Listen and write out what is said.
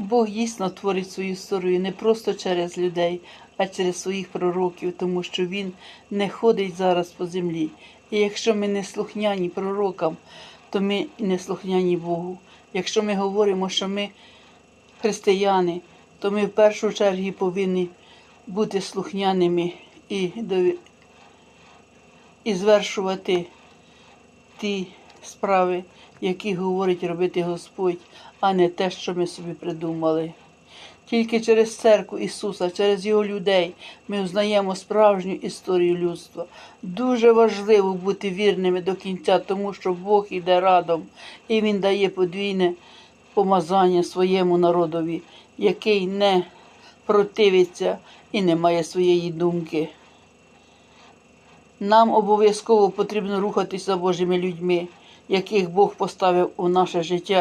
Бог дійсно творить свою історію не просто через людей, а через своїх пророків, тому що Він не ходить зараз по землі. І якщо ми не слухняні пророкам, то ми не слухняні Богу. Якщо ми говоримо, що ми християни, то ми в першу чергу повинні бути слухняними і, і звершувати ті справи, які говорить робити Господь, а не те, що ми собі придумали. Тільки через церкву Ісуса, через Його людей ми узнаємо справжню історію людства. Дуже важливо бути вірними до кінця, тому що Бог іде радом, і Він дає подвійне помазання своєму народові, який не противиться і не має своєї думки. Нам обов'язково потрібно рухатися Божими людьми, яких Бог поставив у наше життя.